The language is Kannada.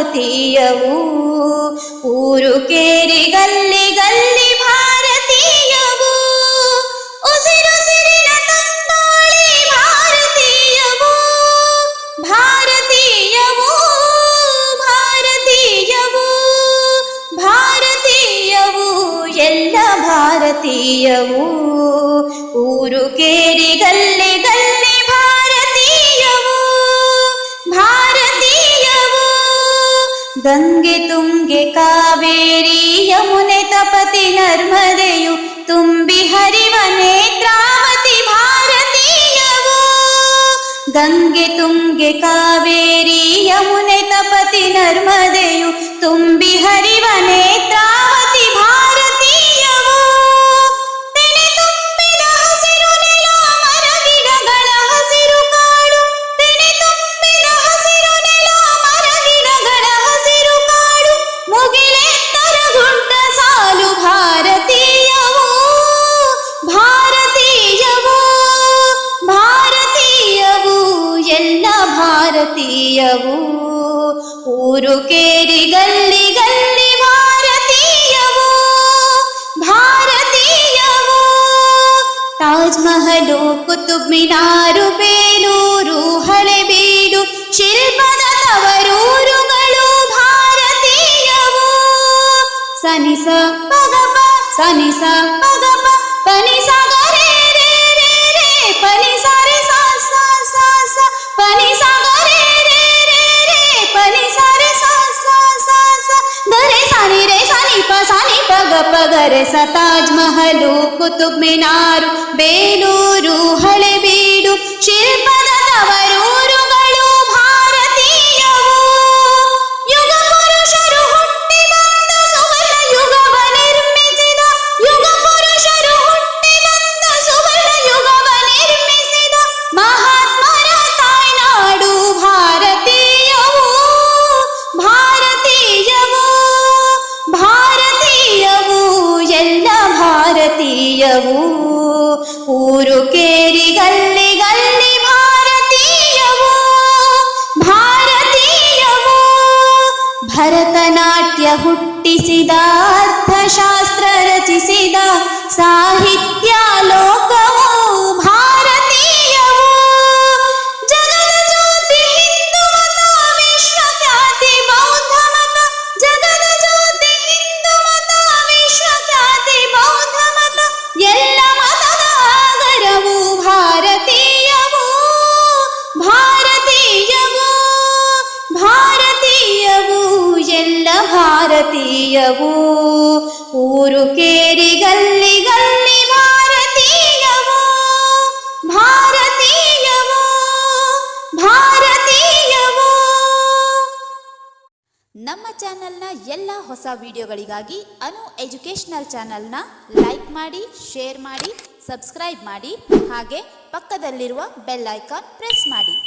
ಭಾರತೀಯವು ಊರು ಕೇರಿ ಗಲ್ಲಿ ಗಲ್ಲಿ ಭಾರತೀಯವು ಉಸಿರುಸಿರಿನ ತಂಗಾಳಿ ಭಾರತೀಯವು ಭಾರತೀಯವು ಭಾರತೀಯವು ಭಾರತೀಯವು ಎಲ್ಲ ಭಾರತೀಯವು ಊರು ಕೇರಿ ಗಲ್ಲಿ ಗಲ್ಲಿ ಭಾರತೀಯವು ಭಾರತೀಯವು ಗಂಗೆ ತುಂಗೆ ಕಾವೇರಿ ಯಮುನೆ ತಪತಿ ನರ್ಮದೆಯು ತುಂಬಿ ಹರಿವ ನೇತ್ರಾವತಿ ಭಾರತೀಯವು. ಗಂಗೆ ತುಂಗೆ ಕಾವೇರಿ ಯಮುನೆ ತಪತಿ ನರ್ಮದೆಯು ಭಾರತೀಯವು ಊರು ಕೇರಿ ಗಲ್ಲಿ ಗಲ್ಲಿ ಭಾರತೀಯವು ಭಾರತೀಯವು ತಾಜ್ ಮಹಲು ಕುತುಬ್ ಮಿನಾರು ಬೇಲೂರು ಹಳೆಬೀಡು ಶಿಲ್ಪದ ತವರೂರುಗಳು ಭಾರತೀಯವು ಸನಿಸ ಪಗಪ ಸನಿಸ ಪಗಪ ಪಗ ಪಗ ರೆ ಸ ತಾಜ್ ಮಹಲು ಕುತುಬ್ ಮಿನಾರು ಬೇಲೂರು ಹಳೆಬೀಡು ಶಿಲ್ಪದ ತವರೂರುಗಳು ಊರು ಕೇರಿ ಗಲ್ಲಿ ಗಲ್ಲಿ ಭಾರತೀಯವು ಭಾರತೀಯವು ಭರತನಾಟ್ಯ ಹುಟ್ಟಿಸಿದ ಅರ್ಥಶಾಸ್ತ್ರ ರಚಿಸಿದ ಸಾಹಿತ್ಯ ಲೋಕವು ಭಾರತೀಯವು ಊರು ಕೇರಿ ಗಲ್ಲಿ ಗಲ್ಲಿ ಭಾರತೀಯವೋ ಭಾರತೀಯವೋ ಭಾರತೀಯವೋ. ನಮ್ಮ ಚಾನೆಲ್ನ ಎಲ್ಲ ಹೊಸ ವಿಡಿಯೋಗಳಿಗಾಗಿ ಅನು ಎಜುಕೇಶನಲ್ ಚಾನೆಲ್ನ ಲೈಕ್ ಮಾಡಿ, ಶೇರ್ ಮಾಡಿ, ಸಬ್ಸ್ಕ್ರೈಬ್ ಮಾಡಿ, ಹಾಗೆ ಪಕ್ಕದಲ್ಲಿರುವ ಬೆಲ್ ಐಕಾನ್ ಪ್ರೆಸ್ ಮಾಡಿ.